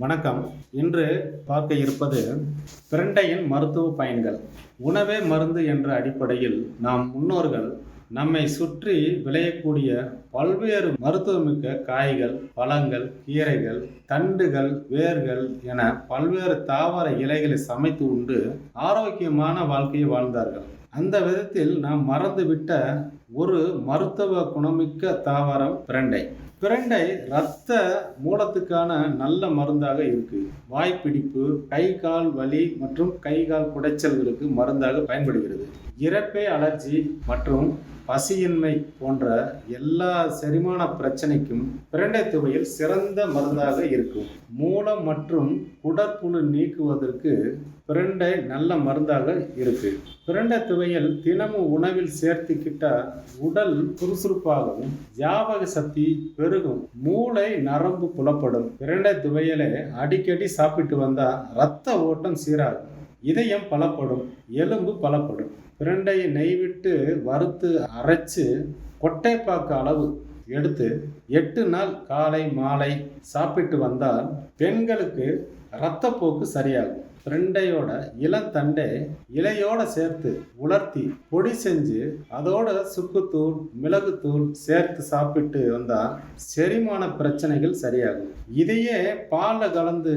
வணக்கம். இன்று பார்க்க இருப்பது பிரண்டையின் மருத்துவ பயன்கள். உணவே மருந்து என்ற அடிப்படையில் நாம் முன்னோர்கள் நம்மை சுற்றி விளையக்கூடிய பல்வேறு மருத்துவமிக்க காய்கள் பழங்கள் கீரைகள் தண்டுகள் வேர்கள் என பல்வேறு தாவர இலைகளை சமைத்து உண்டு ஆரோக்கியமான வாழ்க்கையை வாழ்ந்தார்கள். அந்த விதத்தில் நாம் மறந்துவிட்ட ஒரு மருத்துவ குணமிக்க தாவரம் பிரண்டை. பிரண்டை இரத்த மூலத்துக்கான நல்ல மருந்தாக இருக்குது வாய்ப்பிடிப்பு கை கால் வலி மற்றும் கை கால் குடைச்சல்களுக்கு மருந்தாக பயன்படுகிறது. இறப்பை அலர்ஜி மற்றும் பசியின்மை போன்ற எல்லா செரிமான பிரச்சனைக்கும் பிரண்டை துவையில் சிறந்த மருந்தாக இருக்கும். மூலம் மற்றும் குடற்புழு நீக்குவதற்கு பிரண்டை நல்ல மருந்தாக இருக்கு. பிரண்டை துவையில் தினமும் உணவில் சேர்த்துக்கிட்ட உடல் சுறுசுறுப்பாகவும் ஞாபக சக்தி பெருகும். மூளை நரம்பு புலப்படும். பிரண்டை துவையலை அடிக்கடி சாப்பிட்டு வந்தா ரத்த ஓட்டம் சீராகும். இதயம் பலப்படும். எலும்பு பலப்படும். பிரண்டையை நெய் விட்டு வறுத்து அரைச்சு கொட்டைப்பாக்கு அளவு எடுத்து எட்டு நாள் காலை மாலை சாப்பிட்டு வந்தால் பெண்களுக்கு இரத்தப்போக்கு சரியாகும். பிரண்டையோட இளந்தண்டை இலையோட சேர்த்து உலர்த்தி பொடி செஞ்சு அதோட சுக்குத்தூள் மிளகுத்தூள் சேர்த்து சாப்பிட்டு வந்தால் செரிமான பிரச்சனைகள் சரியாகும். இதையே பாலில் கலந்து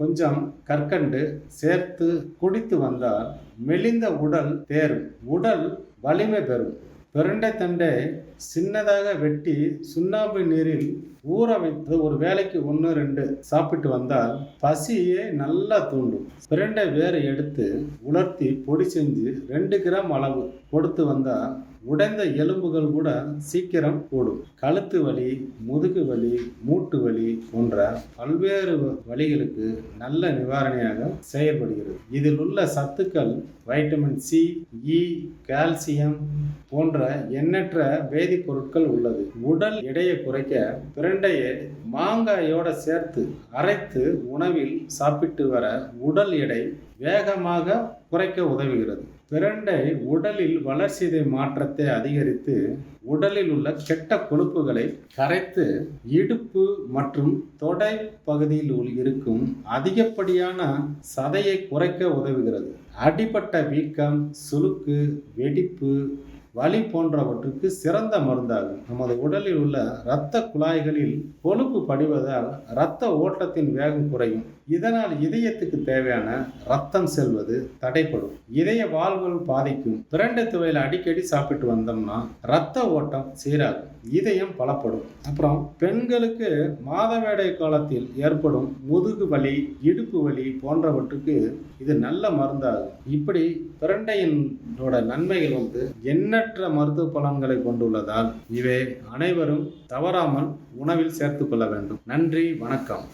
கொஞ்சம் கற்கண்டு சேர்த்து குடித்து வந்தால் மெலிந்த உடல் தேரும். உடல் வலிமை பெறும். பிரண்டை தண்டை சின்னதாக வெட்டி சுண்ணாம்பு நீரில் ஊற வைத்து ஒரு வேளைக்கு ஒன்று ரெண்டு சாப்பிட்டு வந்தால் பசியே நல்லா தூண்டும். பிரண்டை வேரை எடுத்து உலர்த்தி பொடி செஞ்சு ரெண்டு கிராம் அளவு கொடுத்து வந்தால் உடைந்த எலும்புகள் கூட சீக்கிரம் கூடும். கழுத்து வலி முதுகு வலி மூட்டு வலி போன்ற பல்வேறு வலிகளுக்கு நல்ல நிவாரணியாக செயல்படுகிறது. இதில் உள்ள சத்துக்கள் வைட்டமின் சி இ கால்சியம் போன்ற எண்ணற்ற வேதிப்பொருட்கள் உள்ளது. உடல் எடையை குறைக்க பிரண்டையை மாங்காயோட சேர்த்து அரைத்து உணவில் சாப்பிட்டு வர உடல் எடை வேகமாக குறைக்க உதவுகிறது. பிரண்டை உடலில் வளர்சிதை மாற்றத்தை அதிகரித்து உடலில் உள்ள கெட்ட கொழுப்புகளை கரைத்து இடுப்பு மற்றும் தொடை பகுதியில் உள் இருக்கும் அதிகப்படியான சதையை குறைக்க உதவுகிறது. அடிபட்ட வீக்கம் சுளுக்கு வெடிப்பு வலி போன்றவற்றுக்கு சிறந்த மருந்தாகும். நமது உடலில் உள்ள இரத்த குழாய்களில் கொழுப்பு படிவதால் இரத்த ஓட்டத்தின் வேகம் குறையும். இதனால் இதயத்துக்கு தேவையான ரத்தம் செல்வது தடைப்படும் இதய வாழ்வுகள் பாதிக்கும். பிரண்டை துவையில் அடிக்கடி சாப்பிட்டு வந்தோம்னா இரத்த ஓட்டம் சீராகும். இதயம் பலப்படும். அப்புறம் பெண்களுக்கு மாதவேடை காலத்தில் ஏற்படும் முதுகு வலி இடுப்பு வலி போன்றவற்றுக்கு இது நல்ல மருந்தாகும். இப்படி பிரண்டையினோட நன்மைகள் வந்து என்ன எண்ணற்ற மருத்துவ பலன்களை கொண்டுள்ளதால் இவை அனைவரும் தவறாமல் உணவில் சேர்த்துக்கொள்ள வேண்டும். நன்றி வணக்கம்.